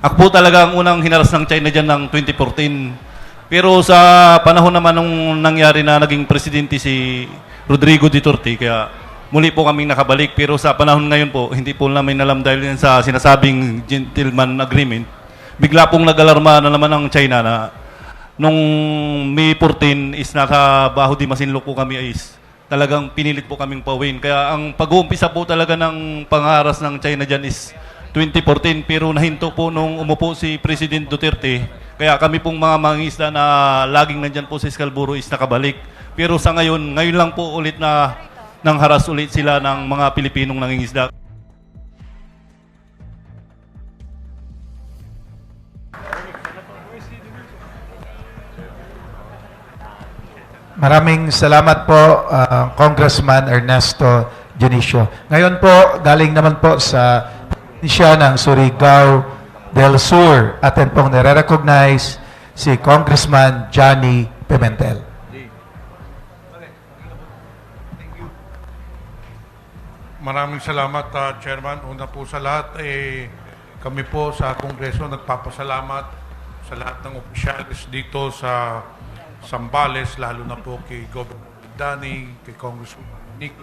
Ako po talaga ang unang hinaras ng China dyan ng 2014. Pero sa panahon naman nung nangyari na naging presidente si Rodrigo Duterte, kaya muli po kaming nakabalik. Pero sa panahon ngayon po, hindi po namin alam dahil sa sinasabing gentleman agreement. Bigla pong nag-alarma na naman ang China na nung May 14 is nasa Baho di Masinloc po kami is talagang pinilit po kaming pawin. Kaya ang pag-uumpisa po talaga ng pangaras ng China dyan is 2014 pero nahinto po nung umupo si President Duterte. Kaya kami pong mga mangingisda na laging nandyan po sa Scalburo is nakabalik. Pero sa ngayon, ngayon lang po ulit na nang haras ulit sila ng mga Pilipinong nangingisda. Maraming salamat po, uh, Congressman Ernesto Dionisio. Ngayon po, galing naman po sa siya ng Surigao del Sur. Atin pong nare-recognize si Congressman Johnny Pimentel. Maraming salamat, ah, Chairman. Una po sa lahat, eh, kami po sa Kongreso nagpapasalamat sa lahat ng opisyalis dito sa Sambales, lalo na po kay Governor Dani, kay Congressman Nick,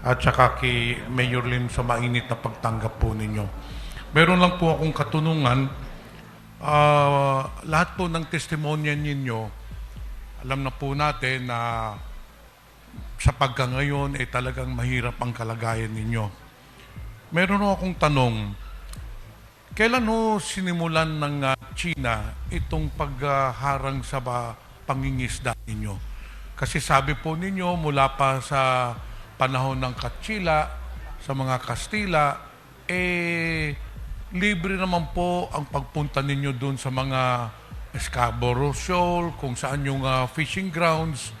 at saka kay Mayor Lim sa mainit na pagtanggap po ninyo. Meron lang po akong katunungan. Ah, lahat po ng testimonya ninyo, alam na po natin na sa pagka ngayon ay talagang mahirap ang kalagayan ninyo. Meron akong tanong, kailan ho sinimulan ng ah, China itong pagharang sa ba, pangingisda ninyo? Kasi sabi po ninyo mula pa sa panahon ng Kachila, sa mga Kastila, eh libre naman po ang pagpunta ninyo doon sa mga Scarborough Shoal, kung saan yung ah, fishing grounds,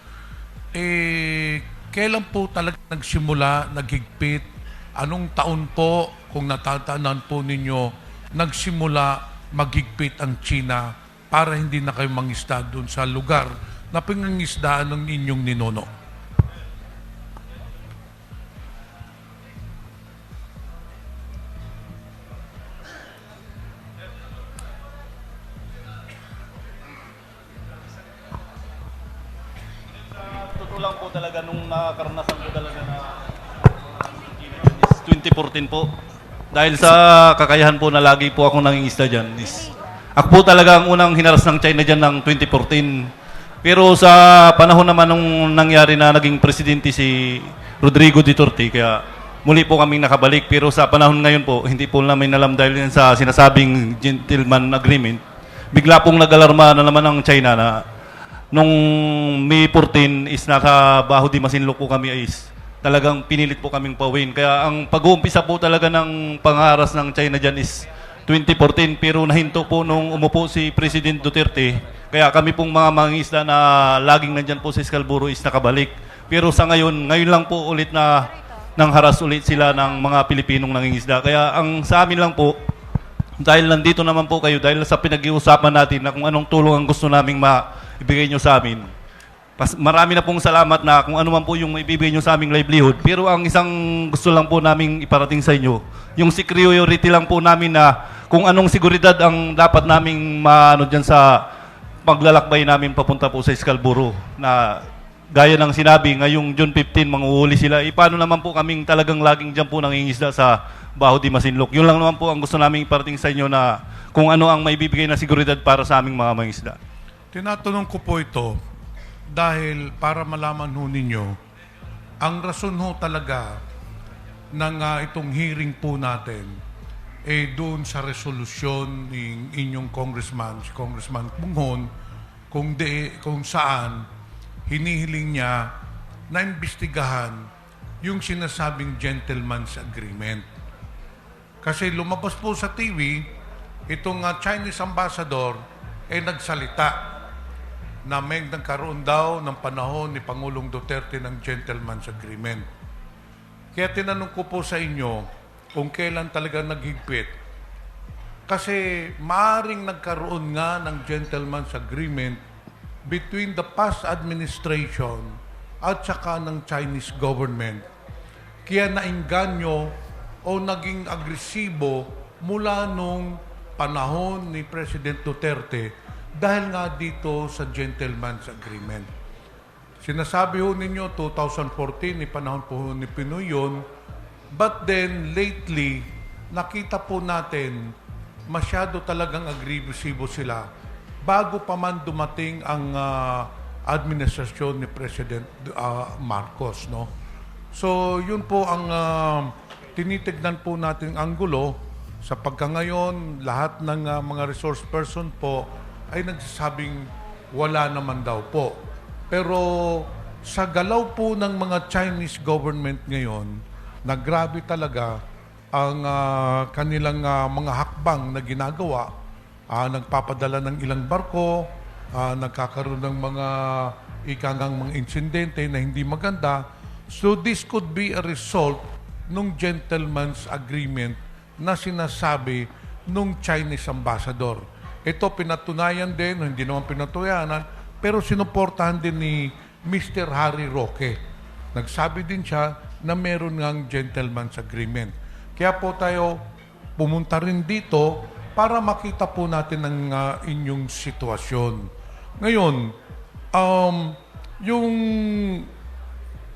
eh, kailan po talaga nagsimula, naghigpit? Anong taon po, kung natatandaan po ninyo, nagsimula maghigpit ang China para hindi na kayo mangisda doon sa lugar na pinangisdaan ng inyong ninono? 2014 po. Dahil sa kakayahan po na lagi po akong nangingisda dyan is ako po talaga ang unang hinaras ng China dyan ng 2014. Pero sa panahon naman nung nangyari na naging presidente si Rodrigo Duterte, kaya muli po kaming nakabalik. Pero sa panahon ngayon po, hindi po namin alam dahil sa sinasabing gentleman agreement. Bigla pong nag-alarma na naman ang China na nung May 14 is nasa Baho di Masinloc po kami is talagang pinilit po kaming pawin. Kaya ang pag-uumpisa po talaga ng pangaras ng China dyan is 2014 pero nahinto po nung umupo si President Duterte. Kaya kami pong mga mangingisda na laging nandyan po sa Scalburo is nakabalik. Pero sa ngayon, ngayon lang po ulit na nang haras ulit sila ng mga Pilipinong nangingisda. Kaya ang sa amin lang po, dahil nandito naman po kayo, dahil sa pinag-iusapan natin na kung anong tulong ang gusto naming maibigay nyo sa amin. Pas, marami na pong salamat na kung ano man po yung maibibigay nyo sa aming livelihood. Pero ang isang gusto lang po naming iparating sa inyo, yung security lang po namin na kung anong seguridad ang dapat naming maano dyan sa paglalakbay namin papunta po sa Scalburo na gaya ng sinabi, ngayong June 15, manguhuli sila. E, paano naman po kaming talagang laging dyan po nangingisda sa Baho di Masinloc. Yun lang naman po ang gusto naming iparating sa inyo na kung ano ang maibibigay na seguridad para sa aming mga mangingisda. Tinatanong ko po ito dahil para malaman ho ninyo, ang rason ho talaga ng ah, itong hearing po natin eh doon sa resolusyon ng inyong congressman, si Congressman Punghon, kung, de, kung saan hinihiling niya na imbestigahan yung sinasabing gentleman's agreement. Kasi lumabas po sa TV, itong ah, Chinese ambassador ay nagsalita na may nagkaroon daw ng panahon ni Pangulong Duterte ng gentleman's agreement. Kaya tinanong ko po sa inyo kung kailan talaga naghigpit. Kasi maaring nagkaroon nga ng gentleman's agreement between the past administration at saka ng Chinese government. Kaya nainganyo o naging agresibo mula nung panahon ni President Duterte dahil nga dito sa gentleman's agreement. Sinasabi ho ninyo 2014, ni panahon po ni Pinoy yun. But then, lately, nakita po natin, masyado talagang agresibo sila bago pa man dumating ang ah, administrasyon ni President ah, Marcos. No? So, yun po ang ah, tinitignan po natin ang gulo. Sa pagkangayon, lahat ng ah, mga resource person po ay nagsasabing wala naman daw po. Pero sa galaw po ng mga Chinese government ngayon, na grabe talaga ang ah, kanilang ah, mga hakbang na ginagawa, Ah, nagpapadala ng ilang barko, ah, nagkakaroon ng mga ikangang mga insidente na hindi maganda. So this could be a result nung gentleman's agreement na sinasabi nung Chinese ambassador. Ito pinatunayan din, hindi naman pinatunayan, pero sinuportahan din ni Mr. Harry Roque. Nagsabi din siya na meron ngang gentleman's agreement. Kaya po tayo pumunta rin dito para makita po natin ang ah, inyong sitwasyon. Ngayon, um, yung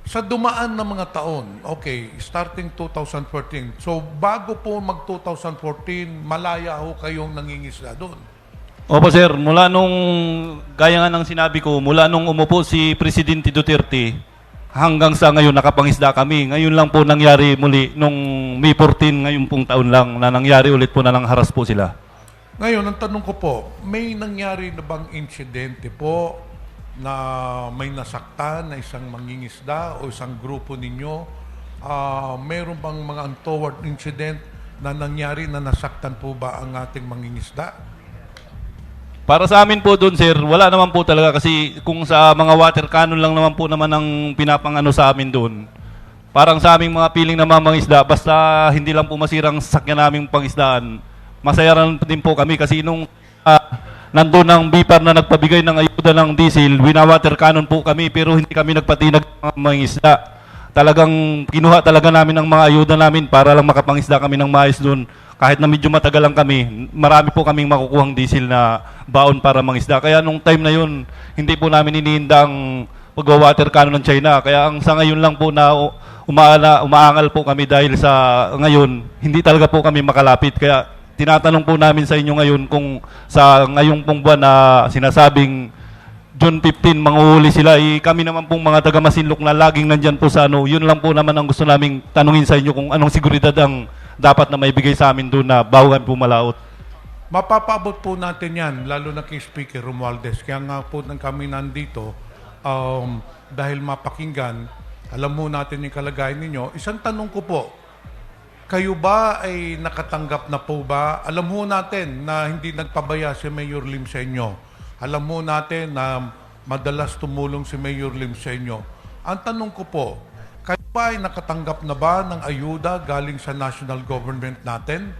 sa dumaan na mga taon, okay, starting 2014, so bago po mag-2014, malaya ho kayong nangingisda doon. Opo sir, mula nung, gaya nga ng sinabi ko, mula nung umupo si Presidente Duterte, hanggang sa ngayon nakapangisda kami. Ngayon lang po nangyari muli, nung May 14, ngayon pong taon lang, na nangyari ulit po na nang haras po sila. Ngayon, ang tanong ko po, may nangyari na bang insidente po na may nasaktan na isang mangingisda o isang grupo ninyo? Ah, meron bang mga untoward incident na nangyari na nasaktan po ba ang ating mangingisda? Para sa amin po doon, sir, wala naman po talaga kasi kung sa mga water cannon lang naman po naman ang pinapangano sa amin doon. Parang sa aming mga piling na mamangisda, basta hindi lang po masirang sasakyan naming pangisdaan, masaya din po kami kasi nung ah, nandun ang BIPAR na nagpabigay ng ayuda ng diesel, winawater cannon po kami pero hindi kami nagpatinag ng mga mangisda. Talagang kinuha talaga namin ang mga ayuda namin para lang makapangisda kami ng maayos doon. Kahit na medyo matagal lang kami, marami po kaming makukuhang diesel na baon para mangisda. Kaya nung time na yun, hindi po namin iniinda ang pagwa-water cannon ng China. Kaya ang sa ngayon lang po na umaala, umaangal po kami dahil sa ngayon, hindi talaga po kami makalapit. Kaya tinatanong po namin sa inyo ngayon kung sa ngayong pong buwan na sinasabing June 15, manguhuli sila. Eh, kami naman pong mga taga Masinlok na laging nandyan po sa ano, yun lang po naman ang gusto naming tanungin sa inyo kung anong seguridad ang dapat na maibigay sa amin doon na bago kami pumalaot. Mapapaabot po natin yan, lalo na kay Speaker Romualdez. Kaya nga po nang kami nandito, um, dahil mapakinggan, alam mo natin yung kalagayan ninyo. Isang tanong ko po, kayo ba ay nakatanggap na po ba? Alam mo natin na hindi nagpabaya si Mayor Lim sa inyo. Alam mo natin na madalas tumulong si Mayor Lim sa inyo. Ang tanong ko po, kayo ba ay nakatanggap na ba ng ayuda galing sa national government natin?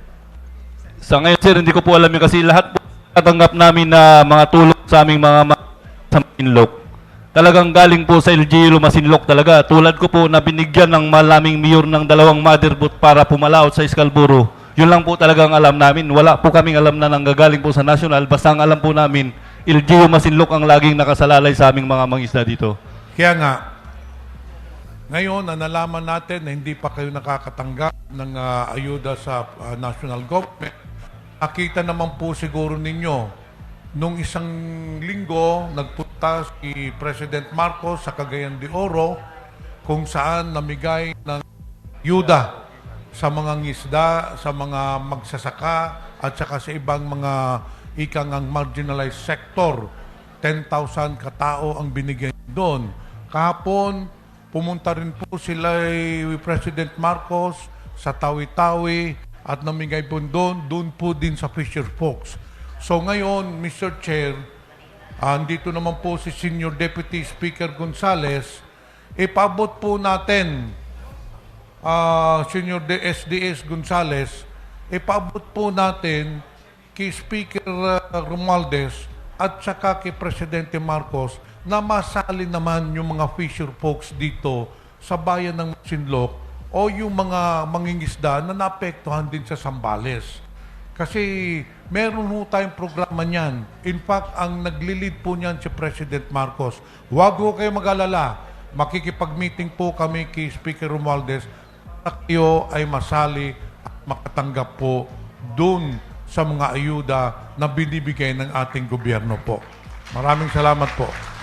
Sa ngayon, sir, hindi ko po alam yun kasi lahat po natanggap namin na mga tulong sa aming mga ma- sa Masinlok. Talagang galing po sa LGU Masinlok talaga. Tulad ko po na binigyan ng malaming mayor ng dalawang motherboard para pumalaot sa Scalburo. Yun lang po talagang alam namin. Wala po kaming alam na nanggagaling po sa national. Basta ang alam po namin, LGU Masinlok ang laging nakasalalay sa aming mga mangisda dito. Kaya nga, ngayon na nalaman natin na hindi pa kayo nakakatanggap ng ah, ayuda sa ah, national government, nakita naman po siguro ninyo, nung isang linggo, nagpunta si President Marcos sa Cagayan de Oro kung saan namigay ng yuda sa mga ngisda, sa mga magsasaka, at saka sa ibang mga ikang ang marginalized sector. 10,000 katao ang binigay doon. Kahapon, pumunta rin po sila President Marcos sa Tawi-Tawi at namigay po doon, doon po din sa Fisher Folks. So ngayon, Mr. Chair, andito naman po si Senior Deputy Speaker Gonzales, ipabot po natin ah, Senior SDS Gonzales, ipabot po natin kay Speaker ah, Romualdez at saka kay Presidente Marcos na masali naman yung mga fisher folks dito sa bayan ng Sinlok o yung mga mangingisda na naapektuhan din sa Sambales. Kasi meron ho tayong programa niyan. In fact, ang naglilid po niyan si President Marcos. Huwag ho kayo mag-alala. Makikipag-meeting po kami kay Speaker Romualdez at kayo ay masali at makatanggap po dun sa mga ayuda na binibigay ng ating gobyerno po. Maraming salamat po.